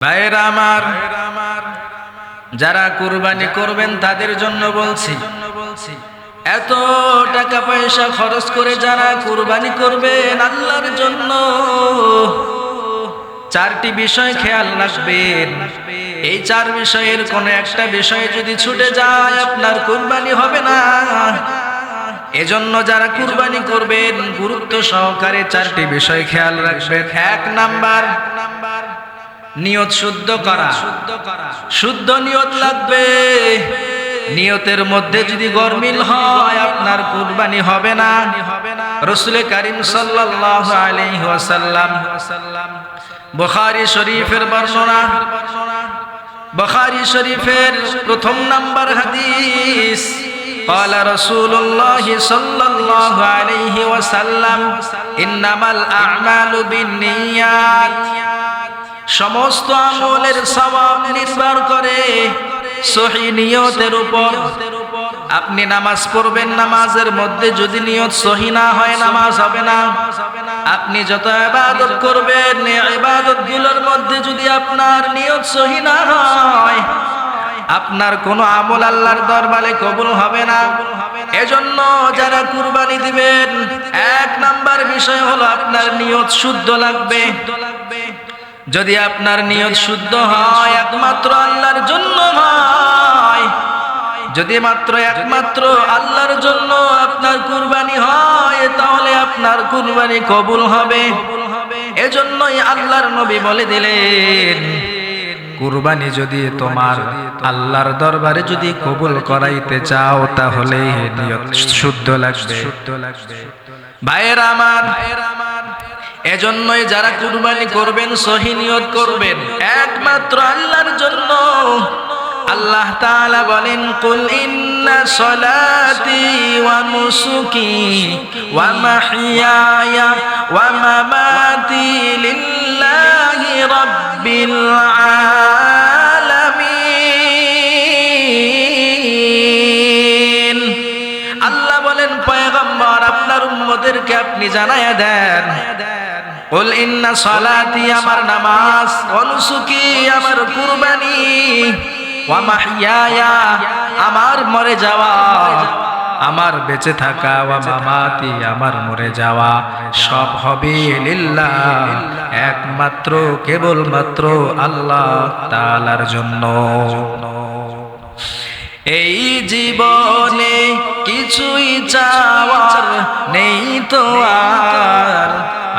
ভাইরা আমার, যারা কুরবানি করবেন তাদের জন্য বলছি, এত টাকা পয়সা খরচ করে যারা কুরবানি করবেন আল্লাহর জন্য চারটি বিষয় খেয়াল রাখবেন। এই চার বিষয়ের কোন একটা বিষয় যদি ছুটে যায়, আপনার কুরবানি হবে না। এজন্য যারা কুরবানি করবেন, গুরুত্ব সহকারে চারটি বিষয় খেয়াল রাখবেন। এক নাম্বার নিয়ত শুদ্ধ করা শুদ্ধ নিয়ত লাগবে নিয়তের মধ্যে যদি গরমিল হয় আপনার কুরবানি হবে না রসুল করিম সাল্লাল্লাহু আলাইহি ওয়াসাল্লাম বুখারী শরীফের বর্ণনা বুখারী শরীফের প্রথম নাম্বার হাদিস قال رسول الله صلى الله عليه وسلم إنما الأعمال بالنيات সমস্ত আমলের সওয়াব নির্ভর করে সহি নিয়তের উপর। আপনি নামাজ পড়বেন, নামাজের মধ্যে যদি নিয়ত সহি না হয়, নামাজ হবে না। আপনি যত ইবাদত করবেন ইবাদতগুলোর মধ্যে যদি আপনার নিয়ত সহি না হয়, আপনার কোনো আমল আল্লাহর দরবারে কবুল হবে না। এজন্য যারা কুরবানি দিবেন, এক নাম্বার বিষয় হলো আপনার নিয়ত শুদ্ধ লাগবে। যদি আপনার নিয়ত শুদ্ধ হয়, একমাত্র আল্লাহর জন্য হয়। যদি মাত্র একমাত্র আল্লাহর জন্য আপনার কুরবানি হয়, তাহলে আপনার কুরবানি কবুল হবে। এজন্যই আল্লাহর নবী বলে দিলেন, কুরবানি যদি তোমার আল্লাহর দরবারে যদি কবুল করাইতে চাও, তাহলে নিয়ত শুদ্ধ লাগবে। শুদ্ধ লাগবে ভাইয়ের আমার ভাইয়ের আমার এজন্যই যারা কুরবানি করবেন, সহি নিয়ত করবেন। একমাত্র আল্লাহর জন্য। আল্লাহ তাআলা বলেন, কুল ইন্না সলাতি ওয়া নুসুকি ওয়া মাহইয়ায়া ওয়া মামাতি লিল্লাহি রাব্বিল আলামিন। আল্লাহ বলেন, পয়গম্বর, আপনার উম্মদেরকে আপনি জানায়া দেন বল, ইন্না সালাতি আমার নামাজ, অনুসুকি আমার কুরবানি, ওয়া মাহইয়ায়া আমার মরে যাওয়া, আমার বেঁচে থাকা, ওয়া মামাতি আমার মরে যাওয়া, সব হবে লিল্লাহ, একমাত্র, কেবলমাত্র আল্লাহ তাআলার জন্য। এই জীবনে কিছুই চাওয়ার নেই তো আর।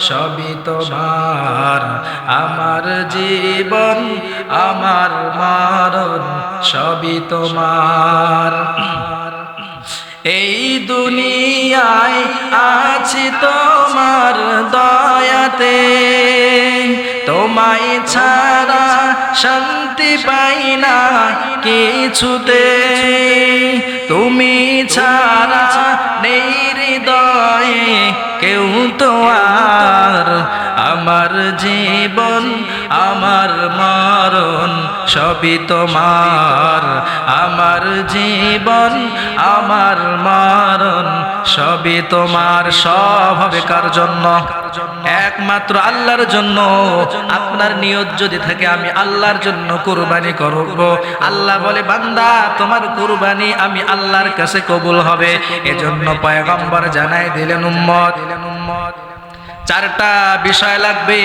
সবই তোমার। আমার জীবন, আমার মরণ, সবই তোমার। এই দুনিয়ায় আছি তোমার দয়াতে। তোমায় ছাড়া শান্তি পাই না কিছুতে। তুমি ছাড়া নেই হৃদয়ে কেউ তো আর। আমার জীবন আমার মরণ সবই তোমার। আমার জীবন, আমার মারণ, সবই তোমার, সব হবে কার জন্য? একমাত্র আল্লাহর জন্য। আপনার নিয়ত যদি থাকে, আমি আল্লাহর জন্য কুরবানি করব। আল্লাহ বলে, বান্দা, তোমার কুরবানি আমি আল্লাহর কাছে কবুল হবে। এজন্য পয়গম্বর জানাই দিলেন উম্মত দিলেন, উম্মত। চারটা বিষয় লাগবে।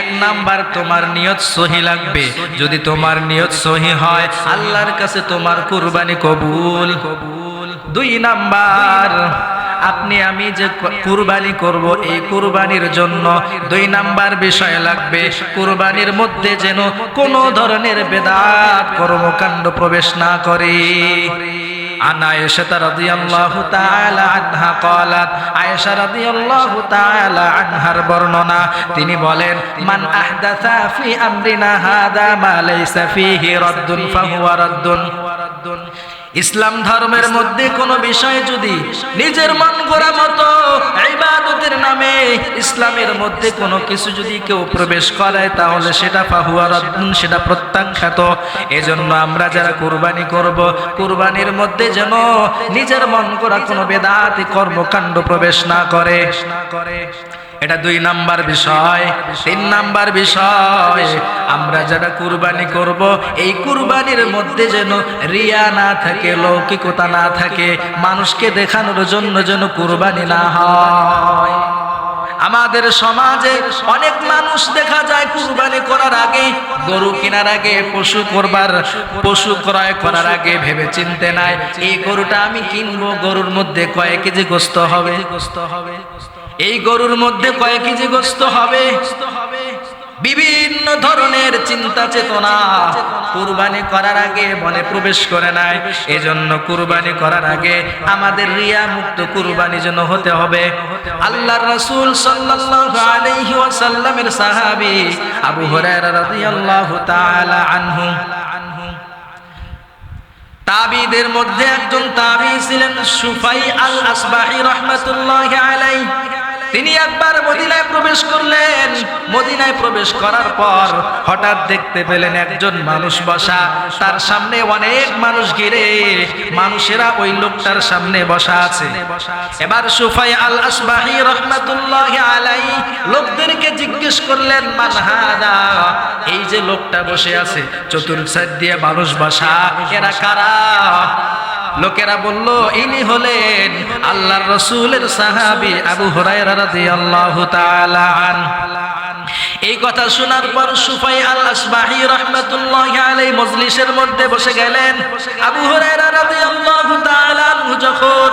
এক নাম্বার, তোমার নিয়ত সহি লাগবে। যদি তোমার নিয়ত সহি হয়, আল্লাহর কাছে তোমার কুরবানি কবুল। কবুল দুই নাম্বার, আপনি, আমি যে কুরবানি করব, এই কুরবানির জন্য দুই নাম্বার বিষয় লাগবে। কুরবানির মধ্যে যেন কোনো ধরনের বেদাত, কর্মকাণ্ড প্রবেশ না করে। عن عائشة رضي الله تعالى عنها قالت عائشة رضي الله تعالى عنها বর্ণনা তিনি বলেন মান আহদাথা ফি আমরিনা হাদা মা লাইসা ফিহি রাদ্দুন ফাহুয়া রাদ্দুন ইসলাম ধর্মের মধ্যে কোনো বিষয় যদি নিজের মন করা মতো ইবাদতের নামে ইসলামের মধ্যে কোনো কিছু যদি কেউ প্রবেশ করায়, তাহলে সেটা রদ্দুন, সেটা প্রত্যাখ্যাত। এজন্য আমরা যারা কুরবানি করব, কুরবানির মধ্যে যেন নিজের মন করা কোনো বেদাতি, কর্মকাণ্ড প্রবেশ না করে না করে। এটা দুই নাম্বার বিষয়। তিন নাম্বার বিষয়, আমরা যারা কুরবানি করব, এই কুরবানির মধ্যে যেন রিয়া না থাকে, লৌকিকতা না থাকে, মানুষকে দেখানোর জন্য যেন কুরবানি না হয়। আমাদের সমাজে অনেক মানুষ দেখা যায় কুরবানি করার আগে, গরু কেনার আগে, পশু করবার, পশু ক্রয় করার আগে ভেবে চিনতে নাই এই গরুটা আমি কিনবো, গরুর মধ্যে কয়েক কেজি গোস্ত হবে গোস্ত হবে? এই গরুর মধ্যে কয়েক কেজি গোস্ত হবে। বিভিন্ন ধরনের চিন্তা চেতনা কুরবানি করার আগে মনে প্রবেশ করে নাই। এজন্য কুরবানি করার আগে আমাদের রিয়া মুক্ত কুরবানি যেন হতে হবে। আল্লাহর রাসূল সাল্লাল্লাহু আলাইহি ওয়াসাল্লামের সাহাবী আবু হুরায়রা রাদিয়াল্লাহু তাআলা আনহু। তাবিদের মধ্যে একজন তাবি ছিলেন সুফাই আল আসবাহি রহমাতুল্লাহ আলাইহি। তিনি একবার মদিনায় প্রবেশ করলেন। মদিনায় প্রবেশ করার পর হঠাৎ দেখতে পেলেন একজন মানুষ বসা। তার সামনে অনেক মানুষ ঘিরে মানুষেরা ওই লোকটার সামনে বসা আছে। এবার সুফাই আল আসবাহি রহমাতুল্লাহ আলাই লোকদেরকে জিজ্ঞেস করলেন, মান হাদা? এই যে লোকটা বসে আছে, চতুর্থ দিয়ে মানুষ বসা। এরা কারা? লোকেরা বলল ইনি হলেন আল্লাহর রসুলের সাহাবি আবু হরাই রাজি আল্লাহ আন এই কথা শোনার পর সুফাই আল আসবাহি রহমাতুল্লাহ আলাই মজলিসের মধ্যে বসে গেলেন। আবু হুরায়রা রাদিয়াল্লাহু তাআলা যখন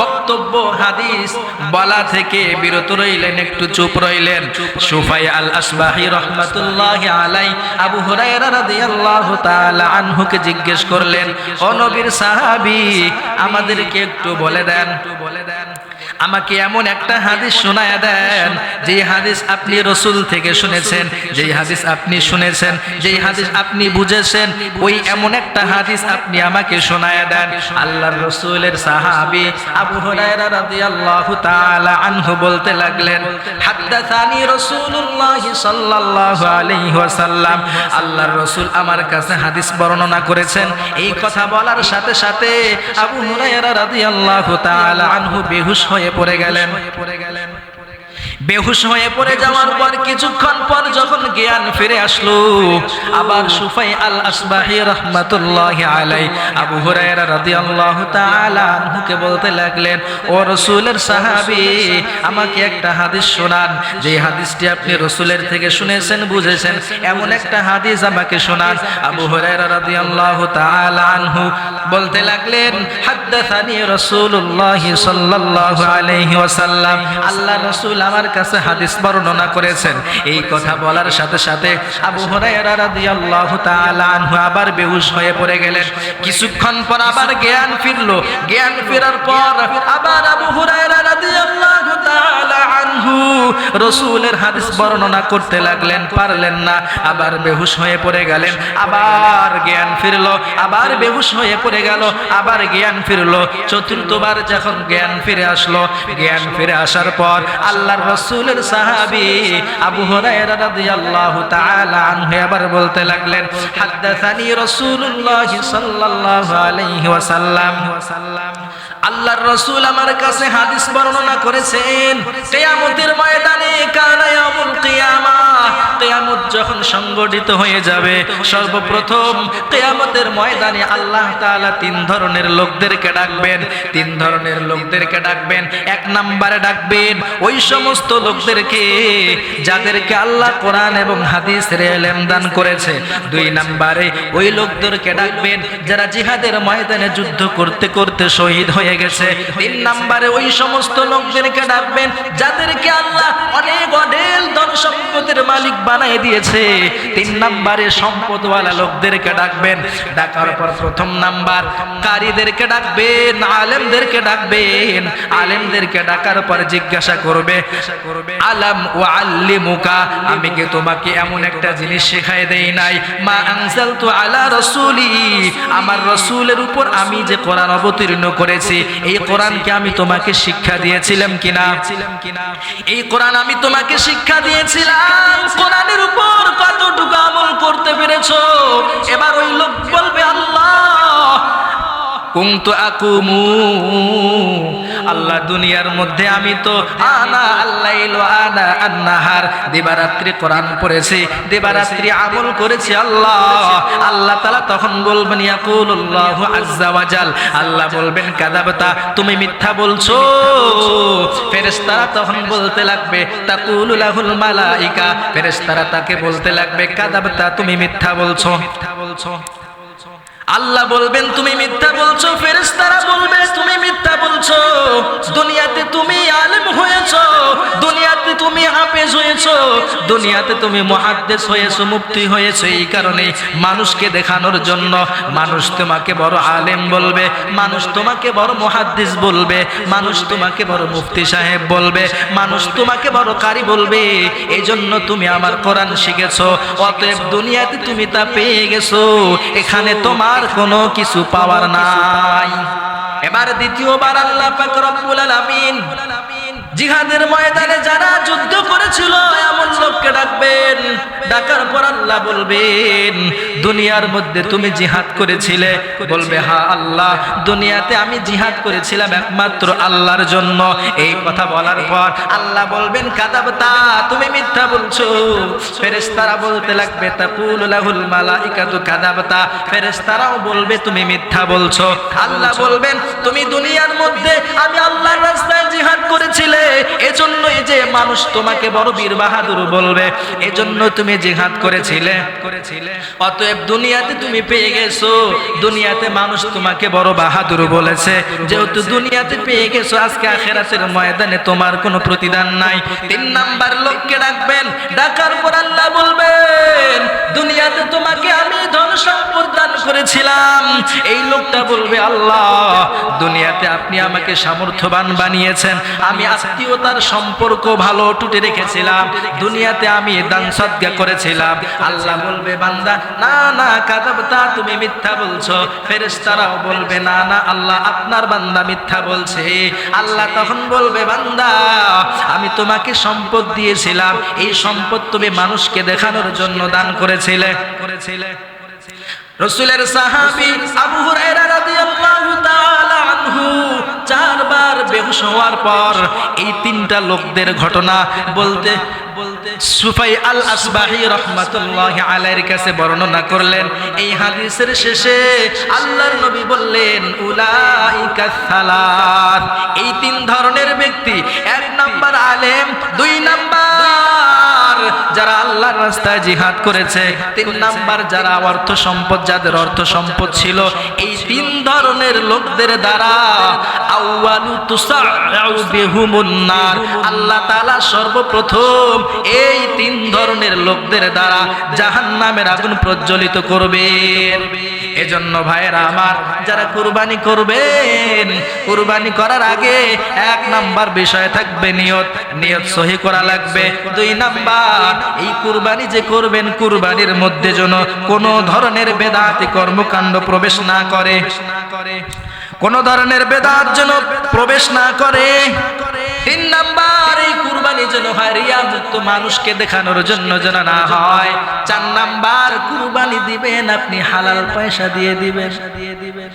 বক্তব্য, হাদিস বলা থেকে বিরত রইলেন, একটু চুপ রইলেন, সুফাই আল আসবাহি রহমাতুল্লাহ আলাই আবু হুরায়রা রাদিয়াল্লাহু তাআলা আনহুকে জিজ্ঞেস করলেন, ও নবীর সাহাবী, আমাদেরকে একটু বলে দেন। আমাকে এমন একটা হাদিস শোনায় দেন যে হাদিস আপনি রসুল থেকে শুনেছেন যে হাদিস আপনি শুনেছেন যে হাদিস আপনি বুঝেছেন, ওই এমন একটা হাদিস আপনি আমাকে শোনায় দেন। আল্লাহর রসুলের সাহাবী আবু তাআলা আনহু বলতে লাগলেন আল্লাহর রাসূল আমার কাছে হাদিস বর্ণনা করেছেন। এই কথা বলার সাথে সাথে আবু হুরায়রা রাদিয়াল্লাহু তাআলা আনহু বেহুশ হয়ে পড়ে গেলেন। বেহুশ হয়ে পড়ে যাওয়ার পর কিছুক্ষণ পর যখন জ্ঞান ফিরে আসলো, আবার সুফাই আল আসবাহি রহমাতুল্লাহ আলাই আবু হুরায়রা রাদিয়াল্লাহু তাআলা আনহুকে বলতে লাগলেন, ও রাসূলের সাহাবী, আমাকে একটা হাদিস শোনান। যে হাদিসটি আপনি রাসূলের থেকে শুনেছেন, বুঝেছেন, এমন একটা হাদিস আমাকে শোনান। আবু হুরায়রা রাদিয়াল্লাহু তাআলা আনহু বলতে লাগলেন, হাদ্দাসানি রাসূলুল্লাহ সাল্লাল্লাহু আলাইহি ওয়াসাল্লাম, আল্লাহ রাসূল আমার কাছে হাদিস বর্ণনা করেছেন। এই কথা বলার সাথে সাথে আবু হুরায়রা রাদিয়াল্লাহু তাআলা আনহু আবার বেহুশ হয়ে পড়ে গেলেন। কিছুক্ষণ পর আবার জ্ঞান ফিরলো। জ্ঞান ফেরার পর আবার আবু হুরায়রা রাদিয়াল্লাহু রাসূলের হাদিস বর্ণনা করতে লাগলেন, পারলেন না। আবার বেহুশ হয়ে পড়ে গেলেন, আবার জ্ঞান ফিরলো, আবার বেহুশ হয়ে পড়ে গেল, আবার জ্ঞান ফিরলো। চতুর্থবার যখন জ্ঞান ফিরে আসলো, জ্ঞান ফিরে আসার পর আল্লাহর রাসূলের সাহাবী আবু রাদিয়াল্লাহু তাআলা আনহু আবার বলতে লাগলেন হাদাসানি রাসূলুল্লাহ সাল্লাল্লাহু আলাইহি ওয়াসাল্লাম। আল্লাহর রসুল আমার কাছে হাদিস বর্ণনা করেছেন কিয়ামতের ময়দানে কানা ইয়াউমুল কিয়ামাহ কিয়ামত যখন সংগঠিত হয়ে যাবে, সর্বপ্রথম কিয়ামতের ময়দানে আল্লাহ তাআলা তিন ধরনের লোকদেরকে ডাকবেন। তিন ধরনের লোকদেরকে ডাকবেন। এক নম্বরে ডাকবেন ওই সমস্ত লোকদেরকে যাদেরকে আল্লাহ কোরআন এবং হাদিসের ইলম দান করেছে। দুই নাম্বারে ওই লোকদেরকে ডাকবেন যারা জিহাদের ময়দানে যুদ্ধ করতে করতে শহীদ হয়ে গেছে। তিন নাম্বারে ওই সমস্ত লোকদেরকে ডাকবেন যাদেরকে আল্লাহ অনেক অনেক ধন সম্পদের মালিক বানিয়ে দিয়েছে। তিন নাম্বারে সম্পদওয়ালা লোকদেরকে ডাকবেন। ডাকার পর প্রথম নাম্বার ডাকবেন, আলেমদেরকে ডাকবেন। আলেমদেরকে ডাকার পর জিজ্ঞাসা করবে, আলাম ও আমি কি তোমাকে এমন একটা জিনিস শেখাই দেই নাই? মা আনজালতু আলা রাসূলি। আমার রাসূলের উপর আমি যে কোরআন অবতীর্ণ করেছি, এই কোরআনকে আমি তোমাকে শিক্ষা দিয়েছিলাম কিনা? এই কোরআন আমি তোমাকে শিক্ষা দিয়েছিলাম। কোরআনের উপর কতটুকু আমল করতে পেরেছ? এবার ওই লোক বলবে আল্লাহ কুন্তু আকুমু। আল্লাহ দুনিয়ার মধ্যে আমি তো আনা আল্লাইল আনা আন্নাহার। দিবারাত্রি কোরআন পড়েছি, দিবারাত্রি আমল করেছি আল্লাহ। আল্লাহ তাআলা তখন বলবেন, ইয়াকুলুল্লাহু আজ্জা ওয়াজাল আল্লাহ বলবেন কাযাবতা তুমি মিথ্যা বলছো। ফেরেশতারা তখন বলতে লাগবে, তাকুলু লাহুল মালাইকা। ফেরেশতারা তাকে বলতে লাগবে কাযাবতা তুমি মিথ্যা বলছো মিথ্যা বলছো। আল্লাহ বলবেন, তুমি মিথ্যা বলছো, ফেরেশতারা বলবে, তুমি মিথ্যা বলছো। দুনিয়াতে তুমি আলেম হয়েছো, দুনিয়াতে তুমি হাফেজ হয়েছো, দুনিয়াতে তুমি মহাদ্দেশ হয়েছো মুক্তি হয়েছো এই কারণে মানুষকে দেখানোর জন্য মানুষ তোমাকে বড় আলেম বলবে, মানুষ তোমাকে বড় মহাদ্দেশ বলবে, মানুষ তোমাকে বড় মুফতি সাহেব বলবে, মানুষ তোমাকে বড় কারি বলবে। এই জন্য তুমি আমার কোরআন শিখেছো, অতএব দুনিয়াতে তুমি তা পেয়ে গেছো। এখানে তোমার কোনো কিছু পাওয়ার নাই। এবার দ্বিতীয়বার আল্লাহ পাক রব্বুল আলামিন জিহাদের ময়দানে যারা যুদ্ধ করেছিল, এমন লোককে ডাকবেন ডাকার পর আল্লাহ বলবেন, দুনিয়ার মধ্যে তুমি জিহাদ করেছিলে। বলবে, হা আল্লাহ, দুনিয়াতে আমি জিহাদ করেছিলাম একমাত্র আল্লাহর জন্য। এই কথা বলার পর আল্লাহ বলবেন, কাদাবতা, তুমি মিথ্যা বলছো। ফেরেশতারা বলতে লাগবে, তাকুল লাহুল মালাইকাতু কাদাবতা। ফেরেশতারাও বলবে, তুমি মিথ্যা বলছো। আল্লাহ বলবেন, তুমি দুনিয়ার মধ্যে আমি আল্লাহর রাস্তায় জিহাদ করেছিলে। এজন্যই যে মানুষ তোমাকে বড় বীর বাহাদুর বলবে, এজন্য তুমি জিহাদ করেছিলে? অতএব দুনিয়াতে তুমি পেয়ে গেছো। দুনিয়াতে মানুষ তোমাকে বড় বাহাদুর বলেছে। যেহেতু দুনিয়াতে পেয়ে গেছো, আজকে আখেরাতের ময়দানে তোমার কোনো প্রতিদান নাই। তিন নাম্বার লোককে ডাকবেন, ডাকার পর আল্লাহ বলবেন, দুনিয়াতে তোমাকে আমি ধন সম্পদ দান করেছিলাম। এই লোকটা বলবে, আল্লাহ, দুনিয়াতে আপনি আমাকে সামর্থ্যবান বানিয়েছেন। আমি আত্মীয়তার সম্পর্ক ভালো টুটে রেখেছিলাম। দুনিয়াতে আমি দান সদ্গা করেছিলাম। আল্লাহ বলবে, বান্দা, না না, কাদাবতা, তুমি মিথ্যা বলছো। ফেরেশতারাও বলবে, না না, আল্লাহ আপনার বান্দা মিথ্যা বলছে। আল্লাহ তখন বলবে, বান্দা, আমি তোমাকে সম্পদ দিয়েছিলাম। এই সম্পদ তুমি মানুষকে দেখানোর জন্য দান করেছিলে। করেছিলে রসুলের সাহাবী আবু হুরায়রা রাদিয়াল্লাহু তাআলা আনহু চারবার বেহুশ হওয়ার পর এই তিনটা লোকদের ঘটনা বলতে সুফাই আল আসবাহি রহমাতুল্লাহ আলাইহির কাছে বর্ণনা করলেন, এই হাদিসের শেষে আল্লাহর নবী বললেন, উলাইকা সালাত। এই তিন ধরনের ব্যক্তি, এক নাম্বার আলেম, দুই নাম্বার যারা আল্লাহর রাস্তায় জিহাদ করেছে, তিন নাম্বার যারা অর্থ সম্পদ, যাদের অর্থ সম্পদ ছিল, এই তিন ধরনের লোকদের দ্বারা আউয়ালু তুসাউ বিহুমুন নার, আল্লাহ তাআলা সর্বপ্রথম এই তিন ধরনের লোকদের দ্বারা জাহান্নামের আগুন প্রজ্বলিত করবেন। এজন্য ভাইয়েরা আমার, যারা কুরবানি করবেন, কুরবানি করার আগে এক নাম্বার বিষয় থাকবে নিয়ত। নিয়ত সহি করা লাগবে। দুই নাম্বার, এই কুরবানি যে করবেন, কুরবানির মধ্যে যেন কোনো ধরনের বেদাতি কর্মকাণ্ড প্রবেশ না করে। কোন ধরনের বেদাত যেন প্রবেশ না করে। তিন নাম্বার, এই কুরবানি যেন হয় রিয়া মুক্ত মানুষকে দেখানোর জন্য যেন না হয়। চার নাম্বার, কুরবানি দিবেন, আপনি হালাল পয়সা দিয়ে দিবেন দিয়ে দিবেন।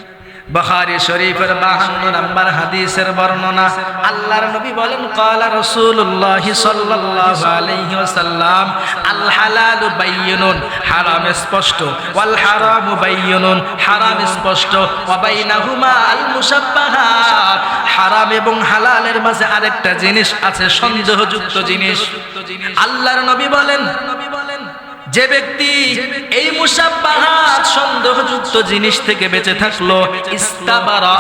বখারি শরীফের বাহান্ন নাম্বার হাদিসের বর্ণনা, আল্লাহর নবী বলেন, কালা রাসূলুল্লাহ সাল্লাল্লাহু আলাইহি ওয়াসাল্লাম, আল হালালু বাyyিনুন হারাম স্পষ্ট। ওয়াল হারামু বাyyিনুন হারাম স্পষ্ট। ওয়া বাইনাহুমা আল মুশাব্বাহাত হারাম এবং হালালের মাঝে আরেকটা জিনিস আছে, সন্দেহযুক্ত জিনিস। আল্লাহর নবী বলেন যে ব্যক্তি এই মুসাব্বাহাত সন্দেহযুক্ত জিনিস থেকে বেঁচে থাকল ইস্তাবারা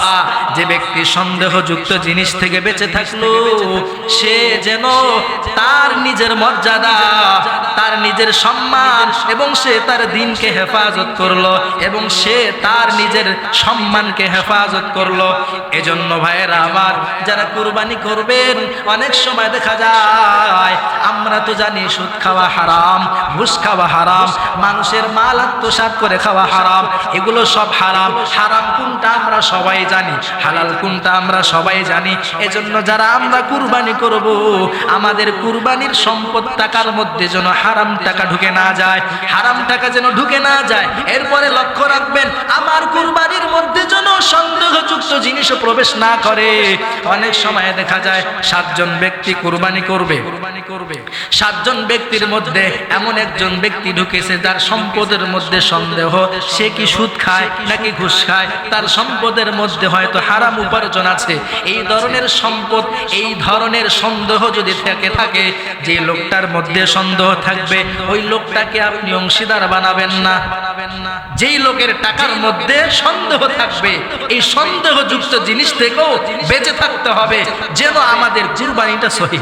যে ব্যক্তি সন্দেহযুক্ত জিনিস থেকে বেঁচে থাকল, সে যেন তার নিজের মর্যাদা, তার নিজের সম্মান এবং সে তার দিনকে হেফাজত করল এবং সে তার নিজের সম্মানকে হেফাজত করল। এজন্য ভাইয়েরা আমার যারা কুরবানি করবেন, অনেক সময় দেখা যায়, আমরা তো জানি সুদ খাওয়া হারাম, ঘুষ খাওয়া হারাম, মানুষের মাল আত্মসাৎ করে খাওয়া হারাম, এগুলো সব হারাম। হারাম কোনটা আমরা সবাই জানি, হালাল কোনটা আমরা সবাই জানি। এজন্য যারা আমরা কুরবানি করব, আমাদের কুরবানির সম্পদ টাকার মধ্যে যেন হারাম টাকা ঢুকে না যায়, হারাম টাকা যেন ঢুকে না যায়, এরপরে লক্ষ্য রাখবেন, আমার কুরবানির মধ্যে যেন সন্দেহযুক্ত জিনিসও প্রবেশ না করে। অনেক সময় দেখা যায়, সাতজন ব্যক্তি কুরবানি করবে কুরবানি করবে, সাতজন ব্যক্তির মধ্যে এমন একজন ব্যক্তি ঢুকেছে যার সম্পদের মধ্যে সন্দেহ, সে কি সুদ খায় নাকি ঘুষ খায়? তার সম্পদের মধ্যে হয়তো হারাম উপার্জন আছে। এই ধরনের সম্পদ, এই ধরনের সন্দেহ যদি থেকে থাকে, যে লোকটার মধ্যে সন্দেহ থাকবে, ওই লোকটাকে আপনি অংশীদার বানাবেন না। যেই লোকের টাকার মধ্যে সন্দেহ থাকবে, এই সন্দেহযুক্ত জিনিস থেকেও বেঁচে থাকতে হবে, যেন আমাদের কুরবানিটা সহি।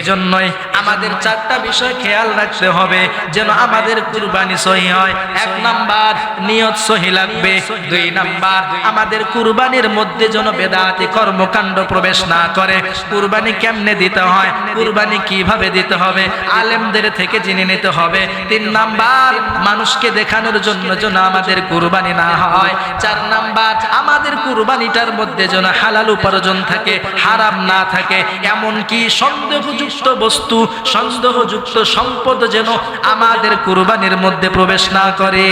এজন্যই আমাদের চারটা বিষয় খেয়াল রাখতে হবে। যেন আমাদের কুরবানি সহি হয়। এক নাম্বার, নিয়ত সহি লাগবে। দুই নাম্বার, আমাদের কুরবানির মধ্যে যেন বেদাতি কর্মকাণ্ড প্রবেশ না করে। কুরবানি কেমনে দিতে হয়? কুরবানি কীভাবে দিতে হবে? আলেমদের থেকে জেনে নিতে হবে। তিন নাম্বার, মানুষকে দেখানোর জন্য যেন আমাদের কুরবানি না হয়। চার নাম্বার, আমাদের কুরবানিটার মধ্যে যেন হালাল উপার্জন থাকে, হারাম না থাকে। এমন কি সন্দেহযুক্ত বস্তু, সন্দেহযুক্ত সম্পদ যেন আমাদের কুরবানির মধ্যে প্রবেশ না করে।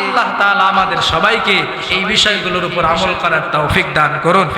আল্লাহ তাআলা আমাদের সবাইকে এই বিষয়গুলোর উপর আমল করার তৌফিক দান করুন।